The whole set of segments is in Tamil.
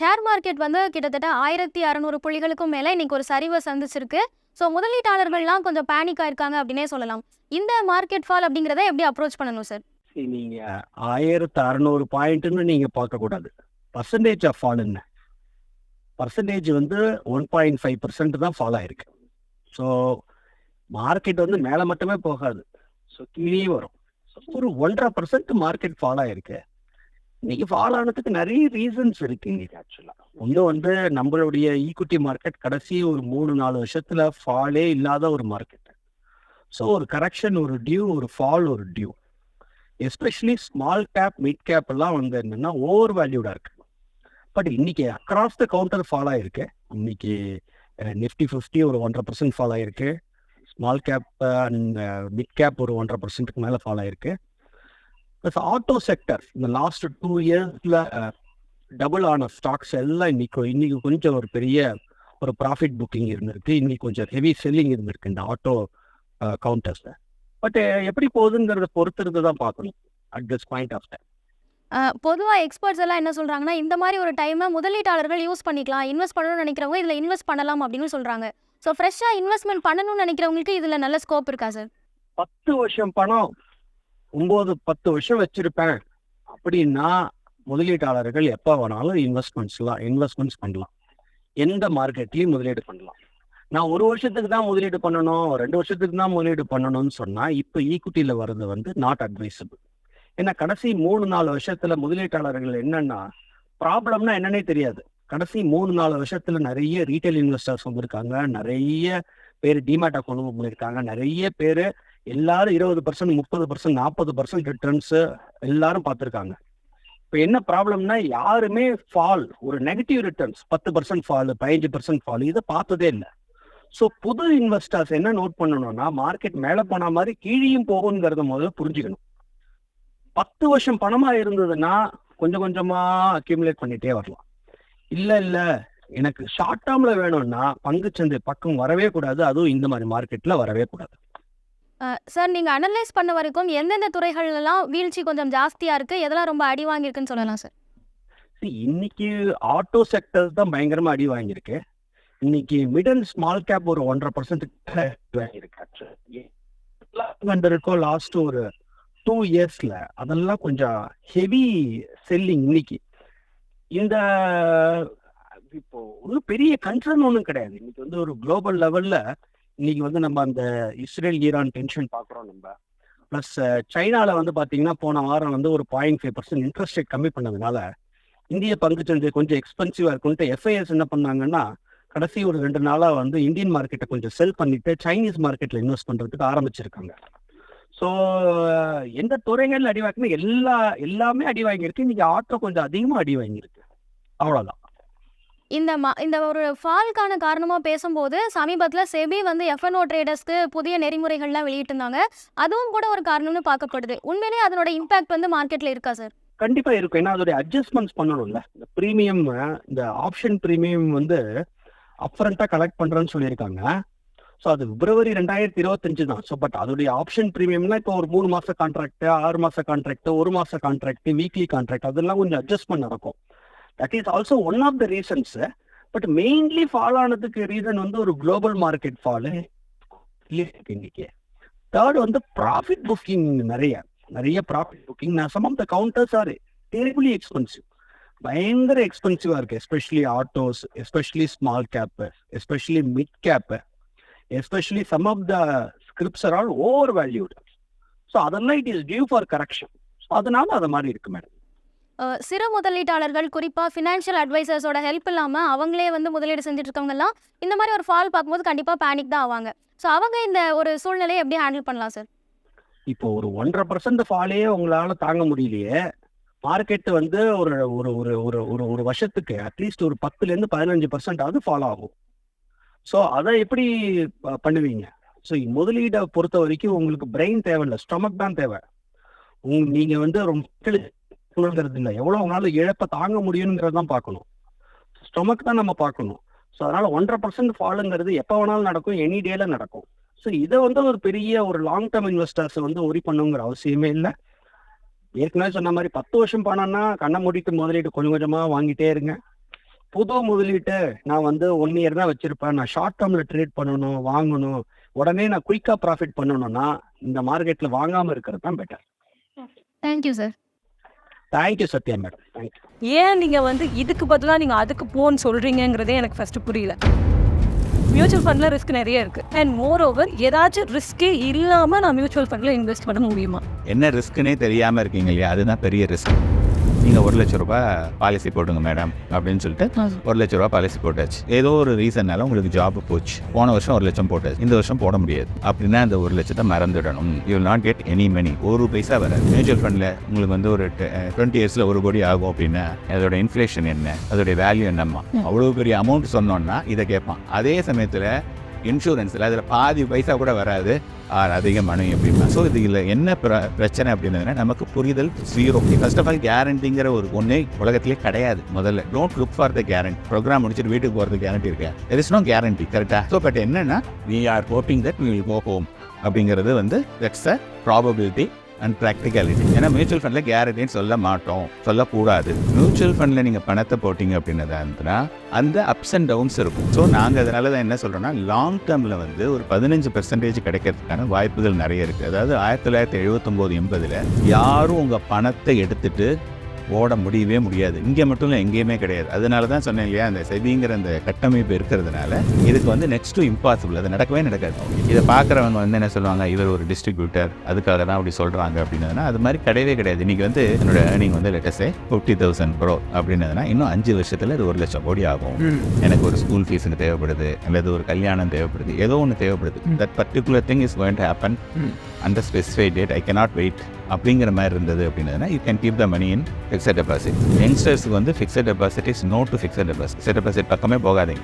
ஷேர் மார்க்கெட் வந்து கிட்டத்தட்ட ஆயிரத்தி அறநூறு புள்ளிகளுக்கும் மேலே இன்னைக்கு ஒரு சரிவை சந்திச்சிருக்கு. ஸோ முதலீட்டாளர்கள்லாம் கொஞ்சம் பேனிக் ஆயிருக்காங்க அப்படின்னே சொல்லலாம். இந்த மார்க்கெட் ஃபால் அப்படிங்கிறத எப்படி அப்ரோச் பண்ணணும் சார் நீங்க ஆயிரத்து அறநூறு பாயிண்ட்னு நீங்க பார்க்க கூடாது பர்சன்டேஜ் ஆஃப் ஃபால் என்ன? பர்சன்டேஜ் வந்து ஒன் பாயிண்ட் ஃபைவ் பர்சன்ட் தான் ஃபால் ஆயிருக்கு. ஸோ மார்க்கெட் வந்து மேலே மட்டுமே போகாது. ஸோ கீழே வரும். ஒரு ஒன்றரை பர்சன்ட் மார்க்கெட் ஃபால் ஆயிருக்கு. இன்னைக்கு ஃபால் ஆனதுக்கு நிறைய ரீசன்ஸ் இருக்கு. இன்னைக்கு ஆக்சுவலா ஒன்று வந்து நம்மளுடைய ஈக்விட்டி மார்க்கெட் கடைசி ஒரு மூணு நாலு வருஷத்துல ஃபாலே இல்லாத ஒரு மார்க்கெட் ஸோ ஒரு கரெக்ஷன் ஒரு டியூ ஒரு ஃபால் ஒரு due especially small cap mid cap எல்லாம் வந்து என்னன்னா ஓவர் வேல்யூடா இருக்கு. பட் இன்னைக்கு அக்ராஸ் த கவுண்டர் ஃபால் ஆயிருக்கு. இன்னைக்கு நிஃப்டி ஃபிஃப்டி ஒரு ஒன்றரை பர்சன்ட் ஃபால் ஆயிருக்கு. Small cap and mid cap ஒரு ஒன்றரை பர்சன்ட்டுக்கு மேலே ஃபால் ஆயிருக்கு. ப்ளஸ் ஆட்டோ செக்டர் இந்த லாஸ்ட் டூ இயர்ஸ்ல டபுள் ஆன ஸ்டாக்ஸ் எல்லாம் இன்னைக்கு இன்னைக்கு கொஞ்சம் ஒரு பெரிய ஒரு ப்ராஃபிட் புக்கிங் இருந்திருக்கு. இன்னைக்கு கொஞ்சம் ஹெவி செல்லிங் இருந்திருக்கு இந்த ஆட்டோ கவுண்டர்ஸ்ல பட் எப்படி போகுதுங்கிறத பொறுத்திருந்து தான் பார்க்கணும் at this point of time பொதுவாக எக்ஸ்பர்ட்ஸ் எல்லாம் என்ன சொல்கிறாங்கன்னா இந்த மாதிரி ஒரு டைமை முதலீட்டாளர்கள் யூஸ் பண்ணிக்கலாம் இன்வெஸ்ட் பண்ணணும்னு நினைக்கிறவங்க இதில் இன்வெஸ்ட் பண்ணலாம் அப்படின்னு சொல்கிறாங்க ஸோ ஃப்ரெஷ்ஷாக இன்வெஸ்ட்மெண்ட் பண்ணணும்னு நினைக்கிறவங்களுக்கு இதில் நல்ல ஸ்கோப் இருக்கா சார் பத்து வருஷம் பணம் ஒன்பது பத்து வருஷம் வச்சிருப்பேன். அப்படின்னா முதலீட்டாளர்கள் எப்போ வேணாலும் இன்வெஸ்ட்மெண்ட்ஸ்லாம் இன்வெஸ்ட்மெண்ட்ஸ் பண்ணலாம். எந்த மார்க்கெட்லையும் முதலீடு பண்ணலாம். நான் ஒரு வருஷத்துக்கு தான் முதலீடு பண்ணணும் ரெண்டு வருஷத்துக்கு தான் முதலீடு பண்ணணும்னு சொன்னால் இப்போ ஈக்குட்டியில் வர்றது வந்து நாட் அட்வைசபிள் ஏன்னா கடைசி மூணு நாலு வருஷத்துல முதலீட்டாளர்கள் என்னன்னா ப்ராப்ளம்னா என்னன்னே தெரியாது. கடைசி மூணு நாலு வருஷத்துல நிறைய ரீட்டைல் இன்வெஸ்டர்ஸ் வந்திருக்காங்க நிறைய பேர் டிமேட் அக்கௌண்ட் பண்ணியிருக்காங்க நிறைய பேர் எல்லாரும் இருபது பர்சன்ட் முப்பது பர்சன்ட் நாற்பது பர்சன்ட் ரிட்டர்ன்ஸ் எல்லாரும் பார்த்துருக்காங்க. இப்போ என்ன ப்ராப்ளம்னா யாருமே ஃபால் ஒரு நெகட்டிவ் ரிட்டர்ன்ஸ் பத்து பர்சன்ட் ஃபால் பதினஞ்சு பர்சன்ட் ஃபால் இதை பார்த்ததே இல்லை. ஸோ புது இன்வெஸ்டர்ஸ் என்ன நோட் பண்ணணும்னா மார்க்கெட் மேலே போன மாதிரி கீழேயும் போகுங்கிறத முதல்ல புரிஞ்சுக்கணும். பத்து வருஷம் பணமாக இருந்ததுன்னா கொஞ்சம் கொஞ்சமாக அக்யூமுலேட் பண்ணிட்டே வரலாம். இல்லை இல்லை எனக்கு ஷார்ட் டேர்மில் வேணும்னா பங்குச்சந்தை பக்கம் வரவே கூடாது அதுவும் இந்த மாதிரி மார்க்கெட்டில் வரவே கூடாது. சார் நீங்கள் அனலைஸ் பண்ண வரைக்கும் எந்தெந்த துறைகள்லாம் வீழ்ச்சி கொஞ்சம் ஜாஸ்தியாக இருக்குது எதெல்லாம் ரொம்ப அடி வாங்கியிருக்குன்னு சொல்லலாம் சார். இன்னைக்கு ஆட்டோ செக்டர் தான் பயங்கரமா அடி வாங்கியிருக்கு. இன்னைக்கு மிட் அண்ட் ஸ்மால் கேப் ஒரு ஒன்றரை பர்சன்ட் வந்திருக்கோ லாஸ்ட் ஒரு டூ இயர்ஸ்ல அதெல்லாம் கொஞ்சம் ஹெவி செல்லிங் இன்னைக்கு. இந்த இப்போ ஒரு பெரிய கன்சர்ன் ஒன்றும் கிடையாது. இன்னைக்கு வந்து ஒரு குளோபல் லெவல்ல இன்னைக்கு வந்து நம்ம அந்த இஸ்ரேல் ஈரான் டென்ஷன் பார்க்குறோம் நம்ம. ப்ளஸ் சைனால வந்து பார்த்தீங்கன்னா போன வாரம் வந்து ஒரு point five percent interest rate கம்மி பண்ணதுனால இந்திய பங்குச்சந்தை கொஞ்சம் எக்ஸ்பென்சிவா இருக்குன்ட்டு எஃப்ஐஎஸ் என்ன பண்ணாங்கன்னா கடைசி ஒரு ரெண்டு நாளா வந்து இந்தியன் மார்க்கெட்டை கொஞ்சம் செல் பண்ணிட்டு சைனீஸ் மார்க்கெட்டில் இன்வெஸ்ட் பண்றதுக்கு ஆரம்பிச்சிருக்காங்க. ஸோ எந்த துறைகளில் அடி வாங்கினா எல்லா எல்லாமே அடி வாங்கியிருக்கு. இன்னைக்கு ஆட்டோ கொஞ்சம் அதிகமா அடி வாங்கியிருக்கு. அவ்வளோதான் இந்த மா இந்த ஒரு ஃபால்க்கான காரணமாக பேசும்போது சமீபத்தில் செபி வந்து எஃப்என்ஓ ட்ரேடர்ஸ்க்கு புதிய நெறிமுறைகள்லாம் வெளியிட்டிருந்தாங்க. அதுவும் கூட ஒரு காரணம்னு பார்க்கப்படுது. உண்மையிலே அதனோட இம்பாக்ட் வந்து மார்க்கெட்டில் இருக்கா சார் கண்டிப்பா இருக்கும் ஏன்னா அதோடைய அட்ஜஸ்ட்மெண்ட்ஸ் பண்ணணும்ல. இந்த ப்ரீமியம் இந்த ஆப்ஷன் ப்ரீமியம் வந்து அப்ரண்டா கலெக்ட் பண்றேன்னு சொல்லியிருக்காங்க. ஸோ அது பிப்ரவரி ரெண்டாயிரத்தி இருபத்தஞ்சு தான். ஸோ பட் அதோடைய ஆப்ஷன் ப்ரீமியம்னா இப்போ ஒரு மூணு மாச கான்ட்ராக்ட் ஆறு மாச கான்ட்ராக்ட் ஒரு மாச கான்ட்ராக்ட் வீக்லி கான்ட்ராக்ட் அதெல்லாம் கொஞ்சம் அட்ஜஸ்ட்மெண்ட் நடக்கும் that is also one of the reasons but mainly fall ஆனதுக்கு ரீசன் வந்து ஒரு குளோபல் மார்க்கெட் ஃபாலு இன்னைக்கு தேர்ட் வந்து ப்ராஃபிட் புக்கிங் நிறைய. நிறைய ப்ராஃபிட் புக்கிங் நான் some of the counters are terribly expensive பயங்கர எக்ஸ்பென்சிவா இருக்கு. Especially autos especially small cap especially mid cap especially some of the scripts are all over valued so அதெல்லாம் it is due for correction so அதனால அது மாதிரி இருக்கு மேடம் சிறு முதலீட்டாளர்கள் குறிப்பாக ஃபினான்ஷியல் அட்வைசர்ஸோட ஹெல்ப் இல்லாமல் அவங்களே வந்து முதலீடு செஞ்சுட்டு இருக்கவங்கலாம் இந்த மாதிரி ஒரு ஃபால் பார்க்கும்போது கண்டிப்பாக பேனிக் தான் ஆவாங்க. ஸோ அவங்க இந்த ஒரு சூழ்நிலையை எப்படி ஹேண்டில் பண்ணலாம் சார் இப்போ ஒரு ஒன்றரை பர்சன்ட் ஃபாலே உங்களால தாங்க முடியலையே. மார்க்கெட் வந்து ஒரு ஒரு ஒரு ஒரு ஒரு ஒரு வருஷத்துக்கு அட்லீஸ்ட் ஒரு பத்துல இருந்து பதினஞ்சு பர்சன்ட் அது ஃபாலோ ஆகும். ஸோ அதை எப்படி ப- பண்ணுவீங்க? ஸோ முதலீடை பொறுத்த வரைக்கும் உங்களுக்கு பிரெயின் தேவையில்லை ஸ்டொமக் தான் தேவை. உங்க நீங்க வந்து ரொம்ப உணர்கிறது இல்லை எவ்வளவு அவங்களால இழப்பை தாங்க முடியுங்கிறத தான் பார்க்கணும். ஸ்டொமக் தான் நம்ம பார்க்கணும். ஸோ அதனால ஒன்றரை பர்சன்ட் ஃபாலுங்கிறது எப்போ வேணாலும் நடக்கும் எனி டேல நடக்கும். ஸோ இதை வந்து ஒரு பெரிய ஒரு லாங் டேர்ம் இன்வெஸ்டர்ஸ் வந்து ஒரி பண்ணுங்கிற அவசியமே இல்லை. ஏற்கனவே சொன்ன மாதிரி பத்து வருஷம் பணம்னா கண்ணை மூடிட்டு முதலீடு கொஞ்சம் கொஞ்சமா வாங்கிட்டே இருங்க. புது முதலீட்டு நான் வந்து ஒன் இயர் தான் வச்சிருப்பேன். நான் ஷார்ட் டேர்ம்ல ட்ரேட் பண்ணணும் வாங்கணும். உடனே நான் குயிக்கா ப்ராஃபிட் பண்ணணும்னா இந்த மார்க்கெட்ல வாங்காம இருக்கிறது தான் better thank you sir thank you Sathya madam thank you ஏன் நீங்க வந்து இதுக்கு பதிலாக நீங்க அதுக்கு போன்னு சொல்றீங்கங்கிறதே எனக்கு ஃபர்ஸ்ட் புரியல. மியூச்சுவல் ஃபண்ட்ல ரிஸ்க் நிறைய இருக்கு. அண்ட் மோர் ஓவர் ஏதாச்சும் ரிஸ்கே இல்லாம நான் மியூச்சுவல் ஃபண்ட்ல இன்வெஸ்ட் பண்ண முடியுமா? என்ன ரிஸ்க்குனே தெரியாமல் இருக்கீங்க இல்லையா? அதுதான் பெரிய ரிஸ்க் நீங்கள் ஒரு லட்ச ரூபாய் பாலிசி போடுங்க மேடம் அப்படின்னு சொல்லிட்டு ஒரு லட்ச ரூபாய் பாலிசி போட்டாச்சு. ஏதோ ஒரு ரீசன்னால உங்களுக்கு ஜாப் போச்சு. போன வருஷம் ஒரு லட்சம் போட்டாச்சு. இந்த வருஷம் போட முடியாது. அப்படின்னா அந்த ஒரு லட்சத்தை மறந்துடணும். You not get any money ஒரு பைசா வராது. மியூச்சுவல் ஃபண்டில் உங்களுக்கு வந்து ஒரு டுவெண்ட்டி இயர்ஸில் ஒரு கோடி ஆகும் அப்படின்னா அதோட இன்ஃப்ளேஷன் என்ன? அதோடைய வேல்யூ என்னம்மா? அவ்வளோ பெரிய அமௌண்ட் சொன்னோன்னா இதை கேட்பான். அதே சமயத்தில் இன்சூரன்ஸில் அதில் பாதி பைசா கூட வராது. ஆர் அதிக மணி அப்படின்னா ஸோ இதில் என்ன பிர- பிரச்சனை அப்படின்னா நமக்கு புரிதல் ஜீரோ ஃபர்ஸ்ட் ஆஃப் ஆல் கேரண்டிங்கிற ஒரு ஒன்றே உலகத்திலே கிடையாது முதல்ல. Don't look for the guarantee program முடிச்சுட்டு வீட்டுக்கு போகிறது கேரண்டி இருக்கா there இஸ் நோ கேரண்டி கரெக்டாக ஸோ பட் என்னன்னா we are hoping that we will go அப்படிங்கிறது வந்து that's a probability and practicality ஏன்னா மியூச்சுவல் ஃபண்டில் கேரண்டின்னு சொல்ல மாட்டோம். சொல்லக்கூடாது. மியூச்சுவல் ஃபண்டில் நீங்கள் பணத்தை போட்டிங்க அப்படின்னதா இருந்ததுன்னா அந்த அப்ஸ் அண்ட் டவுன்ஸ் இருக்கும். ஸோ நாங்கள் அதனால தான் என்ன சொல்கிறோம்னா லாங் டேர்மில் வந்து ஒரு பதினஞ்சு பெர்சன்டேஜ் கிடைக்கிறதுக்கான வாய்ப்புகள் நிறைய இருக்குது அதாவது ஆயிரத்தி தொள்ளாயிரத்தி எழுபத்தொம்போது எண்பதில் யாரும் உங்கள் பணத்தை எடுத்துகிட்டு ஓட முடியவே முடியாது. இங்கே மட்டும் இல்லை எங்கேயுமே கிடையாது. அதனால தான் சொன்னேன் இல்லையா அந்த செபிங்கிற அந்த கட்டமைப்பு இருக்கிறதுனால இதுக்கு வந்து நெக்ஸ்ட் டு இம்பாசிபிள் அது நடக்கவே நடக்காது. இதை பார்க்குறவங்க வந்து என்ன சொல்லுவாங்க இவர் ஒரு டிஸ்ட்ரிபியூட்டர் அதுக்காக தான் அப்படி சொல்கிறாங்க அப்படின்னதுனா அது மாதிரி கிடையவே கிடையாது. இன்றைக்கி வந்து என்னோட ஏர்னிங் வந்து let's say fifty thousand bro அப்படின்னதுனா இன்னும் அஞ்சு வருஷத்தில் இது ஒரு லட்சம் கோடி ஆகும். எனக்கு ஒரு ஸ்கூல் ஃபீஸுக்கு தேவைப்படுது அல்லது ஒரு கல்யாணம் தேவைப்படுது ஏதோ ஒன்று தேவைப்படுது. That particular thing is going to happen அந்த specify date I cannot wait அப்படிங்கிற மாதிரி இருந்தது அப்படின்னா you can keep the money in fixed deposit யங்ஸ்டர்ஸ்க்கு வந்து fixed deposit is no to fixed deposit fixed deposit பக்கமே போகாதீங்க.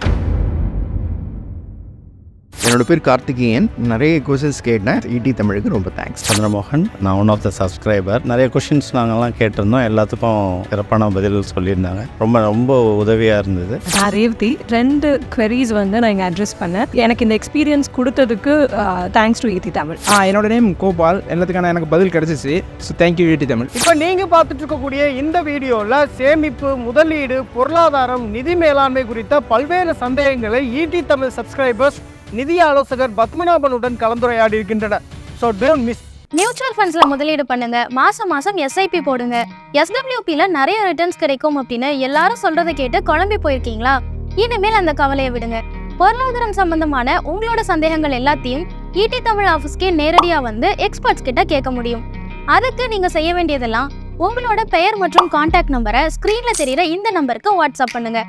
என்னோட பேர் கார்த்திகேயன். நிறைய கொஷின்ஸ் கேட்டேன். இடி தமிழுக்கு ரொம்ப தேங்க்ஸ் சந்திரமோகன் நான் ஒன் ஆஃப் த சப்ஸ்கிரைபர் நிறைய கொஷின்ஸ் நாங்கள்லாம் கேட்டிருந்தோம். எல்லாத்துக்கும் சிறப்பான பதில் சொல்லியிருந்தாங்க. ரொம்ப ரொம்ப உதவியாக இருந்தது. நான் ரேவதி ரெண்டு queries வந்து நான் இங்கே அட்ரஸ் பண்ணேன். எனக்கு இந்த எக்ஸ்பீரியன்ஸ் கொடுத்ததுக்கு தேங்க்ஸ் டு ஈதி தமிழ். ஆ என்னோட நேம் கோபால். எல்லாத்துக்கான எனக்கு பதில் கிடைச்சிச்சு. So thank you UT Tamil. இப்போ நீங்கள் பார்த்துட்டு இருக்கக்கூடிய இந்த வீடியோவில் சேமிப்பு முதலீடு பொருளாதாரம் நிதி மேலாண்மை குறித்த பல்வேறு சந்தேகங்களை ஈடி தமிழ் சப்ஸ்கிரைபர்ஸ் நிதி ஆலோசகர் பத்மநாபனுடன் கலந்துரையாடி இருக்கின்றனர் ஸோ டோன்ட் மிஸ் மியூச்சுவல் ஃபண்ட்ஸில் முதலீடு பண்ணுங்க. மாதம் மாதம் எஸ்ஐபி போடுங்க. எஸ்டபிள்யூபியில் நிறைய ரிட்டர்ன்ஸ் கிடைக்கும் அப்படின்னு எல்லாரும் சொல்கிறத கேட்டு குழம்பி போயிருக்கீங்களா? இனிமேல் அந்த கவலையை விடுங்க. பொருளாதாரம் சம்பந்தமான உங்களோட சந்தேகங்கள் எல்லாத்தையும் ஈடி தமிழ் ஆஃபீஸ்க்கே நேரடியாக வந்து எக்ஸ்பர்ட்ஸ் கிட்ட கேட்க முடியும். அதுக்கு நீங்கள் செய்ய வேண்டியதெல்லாம் உங்களோட பெயர் மற்றும் கான்டாக்ட் நம்பரை ஸ்க்ரீனில் தெரிகிற இந்த நம்பருக்கு வாட்ஸ்அப் பண்ணுங்கள்